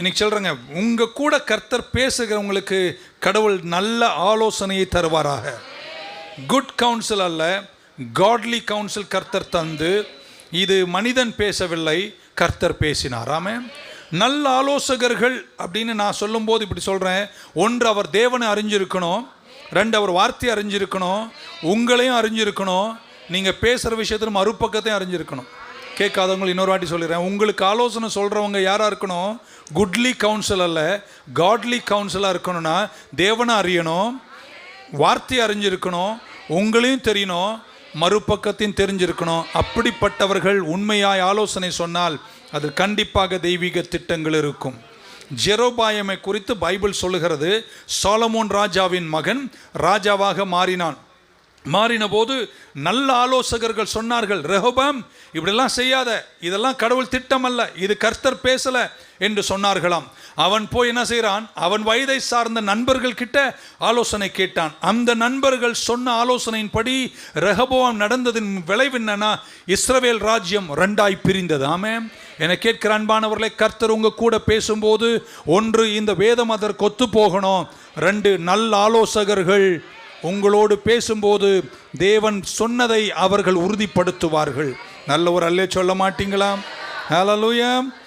இன்னைக்கு சொல்கிறேங்க உங்கள் கூட கர்த்தர் பேசுகிறவங்களுக்கு கடவுள் நல்ல ஆலோசனையை தருவாராக. குட் கவுன்சில் அல்ல காட்லி கவுன்சில் கர்த்தர் தந்து இது மனிதன் பேசவில்லை கர்த்தர் பேசினார். ஆமே நல்ல ஆலோசகர்கள் அப்படின்னு நான் சொல்லும்போது இப்படி சொல்கிறேன் ஒன்று அவர் தேவனை அறிஞ்சிருக்கணும் ரெண்டு அவர் வார்த்தையை அறிஞ்சிருக்கணும் உங்களையும் அறிஞ்சிருக்கணும் நீங்கள் பேசுகிற விஷயத்தில் மறுபக்கத்தையும் அறிஞ்சிருக்கணும். கேட்காதவங்க இன்னொரு வாட்டி சொல்லிடுறேன். உங்களுக்கு ஆலோசனை சொல்கிறவங்க யாராக இருக்கணும்? குட்லி கவுன்சில் அல்ல. காட்லி கவுன்சிலாக இருக்கணும்னா தேவனை அறியணும். வார்த்தை அறிஞ்சிருக்கணும். உங்களையும் தெரியணும். மறுபக்கத்தையும் தெரிஞ்சிருக்கணும். அப்படிப்பட்டவர்கள் உண்மையாய் ஆலோசனை சொன்னால் அது கண்டிப்பாக தெய்வீக திட்டங்கள் இருக்கும். ஜெரோபாயமை குறித்து பைபிள் சொல்லுகிறது. சாலமோன் ராஜாவின் மகன் ராஜாவாக மாறினான். மாறின போது நல்ல ஆலோசகர்கள் சொன்னார்கள் ரெஹபம் இப்படிலாம் செய்யாத இதெல்லாம் கடவுள் திட்டம் அல்ல இது கர்த்தர் பேசல என்று சொன்னார்களாம். அவன் போய் என்ன செய்கிறான்? அவன் வயதை சார்ந்த நண்பர்கள் கிட்ட ஆலோசனை கேட்டான். அந்த நண்பர்கள் சொன்ன ஆலோசனையின்படி ரெஹபோவாம் நடந்ததின் விளைவு என்னன்னா இஸ்ரவேல் ராஜ்யம் ரெண்டாய் பிரிந்தது. ஆமே என கேட்கிற அன்பானவர்களை கர்த்தர் உங்க கூட பேசும்போது ஒன்று இந்த வேதம் அதற்கு ஒத்து போகணும் ரெண்டு நல்ல ஆலோசகர்கள் உங்களோடு பேசும்போது தேவன் சொன்னதை அவர்கள் உறுதிப்படுத்துவார்கள். நல்ல ஒரு அல்லே சொல்ல மாட்டீங்களா? ஹalleluya.